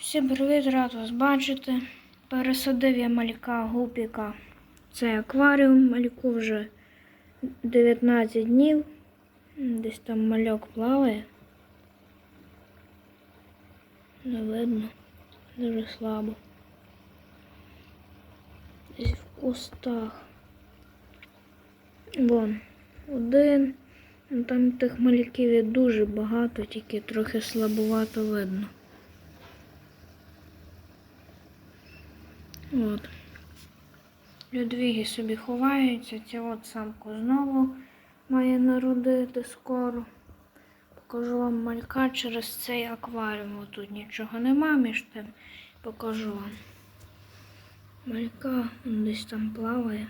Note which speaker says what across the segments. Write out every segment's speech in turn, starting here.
Speaker 1: Всім привіт, рад вас бачити. Пересадив я малька гупіка. Це акваріум, мальку вже 19 днів. Десь там мальок плаває. Не видно. Дуже слабо. Десь в кустах. Вон, один. Там тих мальків є дуже багато, тільки трохи слабувато видно. От. Людвіги собі ховаються, ця от самку знову має народити скоро. Покажу вам малька через цей акваріум. Тут нічого нема між тим. Покажу вам. Малька десь там плаває.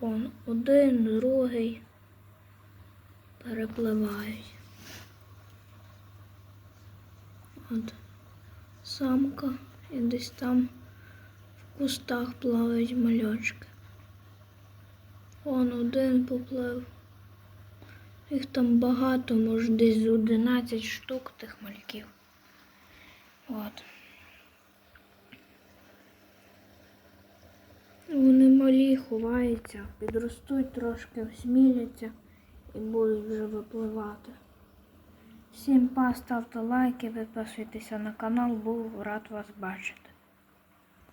Speaker 1: Вон один, другий перепливають. От самка і десь там в кустах плавають мальочки. Вон один поплив. Їх там багато, може десь 11 штук тих мальків. От. Вони малі ховаються, підростуть трошки, осміляться і будуть вже випливати. Всім па, ставте лайки, підписуйтеся на канал, був рад вас бачити.